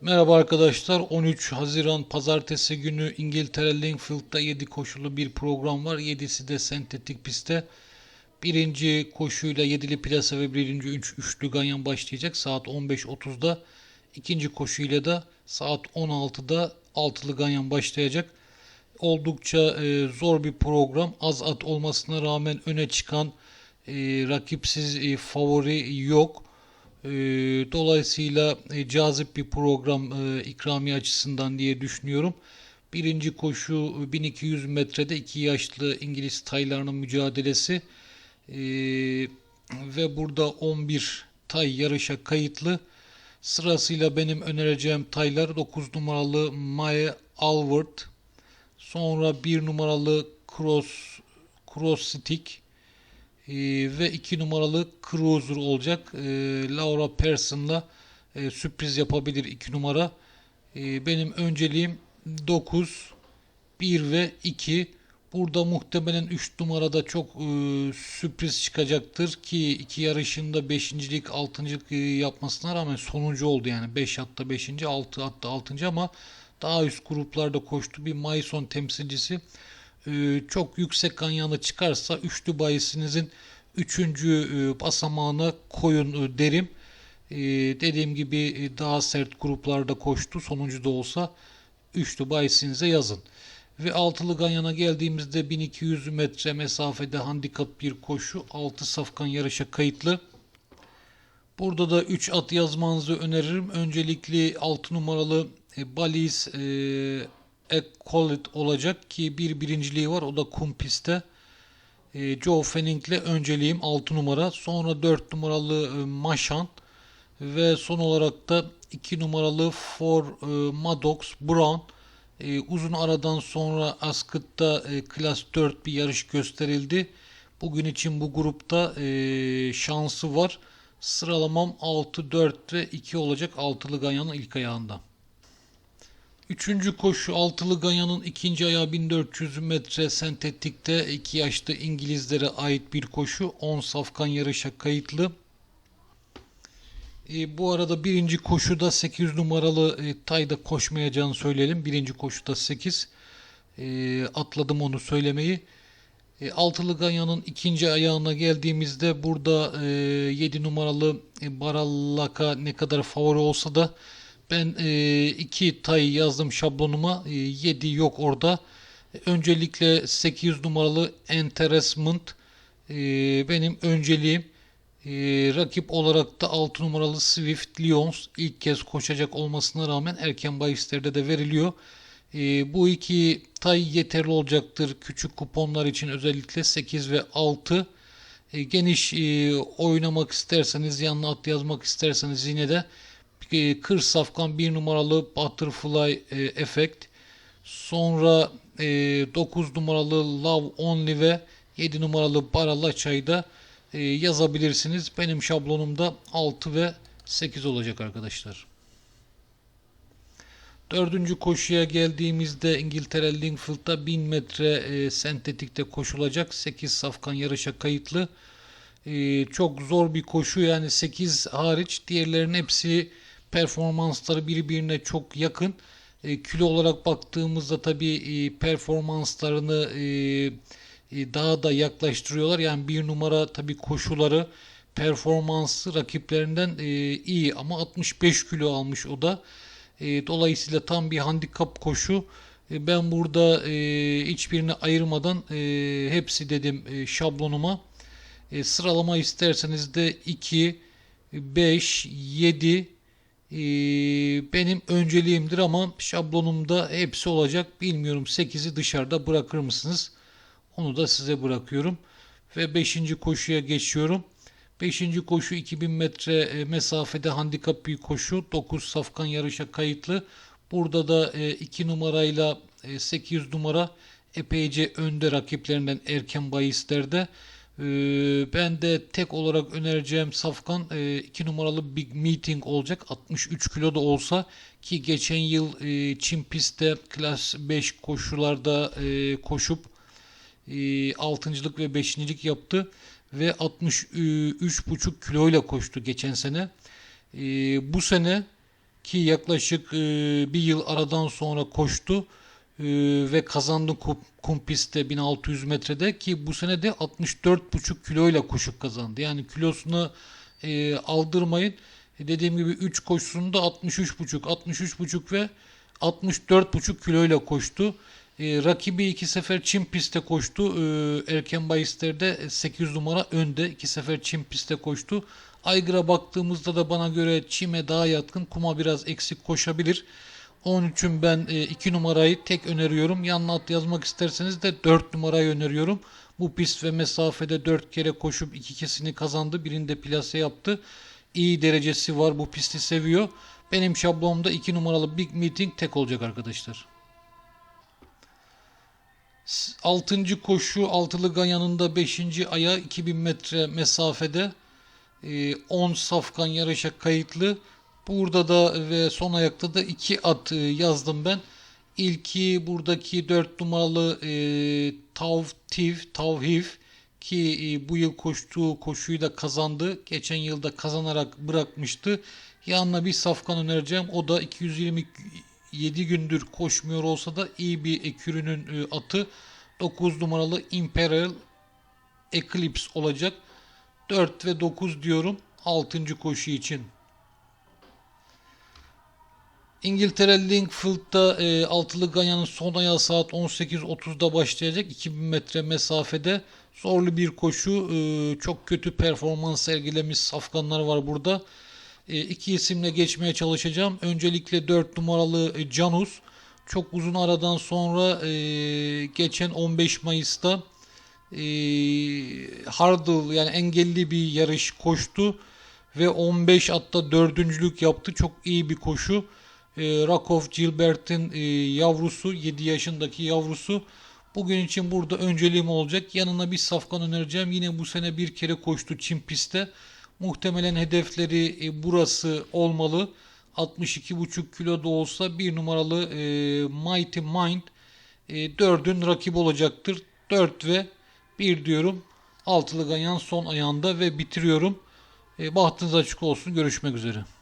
Merhaba arkadaşlar. 13 Haziran Pazartesi günü İngiltere Lingfield'da 7 koşulu bir program var. 7'si de sentetik pistte. Birinci koşuyla 7'li plasa ve birinci üç, üçlü ganyan başlayacak saat 15.30'da. İkinci koşuyla da saat 16'da altılı ganyan başlayacak. Oldukça e, zor bir program. Az at olmasına rağmen öne çıkan e, rakipsiz e, favori yok. E, dolayısıyla e, cazip bir program e, ikramiye açısından diye düşünüyorum. Birinci koşu e, 1200 metrede iki yaşlı İngiliz taylarının mücadelesi. E, ve burada 11 tay yarışa kayıtlı. Sırasıyla benim önereceğim taylar 9 numaralı Mae Alward, sonra 1 numaralı Cross Cross Stick, ee, ve 2 numaralı Cruiser olacak. Ee, Laura Pearson'la e, sürpriz yapabilir 2 numara. Ee, benim önceliğim 9, 1 ve 2. Burada muhtemelen 3 numarada çok e, sürpriz çıkacaktır ki iki yarışında 5.lik 6.lık e, yapmasına rağmen sonuncu oldu yani 5 hatta 5. 6 hatta 6. ama daha üst gruplarda koştu bir Maison temsilcisi e, çok yüksek ganyanı çıkarsa üçlü bayisinizin üçüncü e, basamağına koyun e, derim. E, dediğim gibi e, daha sert gruplarda koştu. Sonuncu da olsa üçlü bayisinize yazın. Ve altılı ganyana geldiğimizde 1200 metre mesafede handikap bir koşu. 6 safkan yarışa kayıtlı. Burada da 3 at yazmanızı öneririm. Öncelikli 6 numaralı Baliz e, Ekkolit olacak ki bir birinciliği var. O da kum pistte. E, Joe Fenning'le önceliğim 6 numara. Sonra 4 numaralı e, Maşan ve son olarak da 2 numaralı For e, Maddox Brown. E, uzun aradan sonra Ascot'ta e, Klas 4 bir yarış gösterildi. Bugün için bu grupta e, şansı var. Sıralamam 6, 4 ve 2 olacak altılı ganyanın ilk ayağında. Üçüncü koşu altılı ganyanın ikinci ayağı 1400 metre sentetikte 2 yaşlı İngilizlere ait bir koşu. 10 safkan yarışa kayıtlı. E, bu arada birinci koşuda 8 numaralı e, Tay'da koşmayacağını söyleyelim. Birinci koşuda 8. E, atladım onu söylemeyi. E, altılı ganyanın ikinci ayağına geldiğimizde burada e, 7 numaralı e, Barallaka ne kadar favori olsa da ben e, iki tay yazdım şablonuma. E, 7 yok orada. Öncelikle 800 numaralı Entertainment e, benim önceliğim. E, rakip olarak da 6 numaralı Swift Lions ilk kez koşacak olmasına rağmen erken bahislerde de veriliyor. E, bu iki tay yeterli olacaktır küçük kuponlar için özellikle 8 ve 6. E, geniş e, oynamak isterseniz yanına at yazmak isterseniz yine de e, kır safkan 1 numaralı Butterfly e, Effect. Sonra e, 9 numaralı Love Only ve 7 numaralı Barala Çay'da e, yazabilirsiniz. Benim şablonumda 6 ve 8 olacak arkadaşlar. Dördüncü koşuya geldiğimizde İngiltere Lingfield'da 1000 metre e, sentetikte koşulacak. 8 safkan yarışa kayıtlı. E, çok zor bir koşu yani 8 hariç diğerlerin hepsi performansları birbirine çok yakın. E, kilo olarak baktığımızda tabii e, performanslarını e, e, daha da yaklaştırıyorlar. Yani bir numara tabii koşuları performansı rakiplerinden e, iyi ama 65 kilo almış o da. E, dolayısıyla tam bir handikap koşu. E, ben burada e, hiçbirini ayırmadan e, hepsi dedim e, şablonuma. E, sıralama isterseniz de 2, 5, 7, ee, benim önceliğimdir ama şablonumda hepsi olacak. Bilmiyorum 8'i dışarıda bırakır mısınız? Onu da size bırakıyorum. Ve 5. koşuya geçiyorum. 5. koşu 2000 metre e, mesafede handikap bir koşu. 9 safkan yarışa kayıtlı. Burada da 2 e, numarayla 800 e, numara epeyce önde rakiplerinden erken bahislerde. Ee, ben de tek olarak önereceğim Safkan 2 e, numaralı Big Meeting olacak. 63 kilo da olsa ki geçen yıl e, Çin pistte klas 5 koşularda e, koşup e, 6. ve 5. yaptı ve 63,5 kiloyla koştu geçen sene. Bu sene ki yaklaşık e, bir yıl aradan sonra koştu e, ve kazandı kum, pistte 1600 metrede ki bu sene de 64,5 kiloyla koşu kazandı. Yani kilosunu e, aldırmayın. E, dediğim gibi 3 koşusunda 63,5, 63,5 ve 64,5 kiloyla koştu. E, rakibi iki sefer Çin pistte koştu. E, erken bahislerde 8 numara önde. iki sefer Çin pistte koştu. Aygır'a baktığımızda da bana göre Çim'e daha yatkın. Kuma biraz eksik koşabilir. Onun için ben 2 numarayı tek öneriyorum. Yanına at yazmak isterseniz de 4 numarayı öneriyorum. Bu pist ve mesafede 4 kere koşup ikisini kazandı. Birinde plase yaptı. İyi derecesi var. Bu pisti seviyor. Benim şablonumda 2 numaralı Big Meeting tek olacak arkadaşlar. 6. koşu altılı ganyanında 5. aya 2000 metre mesafede 10 safkan yarışa kayıtlı. Burada da ve son ayakta da 2 at e, yazdım ben. İlki buradaki 4 numaralı e, Tavtiv, Tavhiv ki e, bu yıl koştuğu koşuyu da kazandı. Geçen yılda kazanarak bırakmıştı. Yanına bir safkan önereceğim. O da 227 gündür koşmuyor olsa da iyi bir ekürünün e, atı. 9 numaralı Imperial Eclipse olacak. 4 ve 9 diyorum 6. koşu için. İngiltere Linkfield'da e, altılı ganyanın son ayağı saat 18.30'da başlayacak. 2000 metre mesafede zorlu bir koşu. E, çok kötü performans sergilemiş safkanlar var burada. E, iki isimle geçmeye çalışacağım. Öncelikle 4 numaralı e, Canus. Çok uzun aradan sonra e, geçen 15 Mayıs'ta e, hurdle yani engelli bir yarış koştu ve 15 atta dördüncülük yaptı. Çok iyi bir koşu. E, Rakov Gilbert'in e, yavrusu 7 yaşındaki yavrusu. Bugün için burada önceliğim olacak. Yanına bir safkan önereceğim. Yine bu sene bir kere koştu Çin pistte. Muhtemelen hedefleri e, burası olmalı. 62,5 kilo da olsa bir numaralı e, Mighty Mind e, 4'ün rakip olacaktır. 4 ve 1 diyorum. Altılı ganyan son ayağında ve bitiriyorum. E, bahtınız açık olsun. Görüşmek üzere.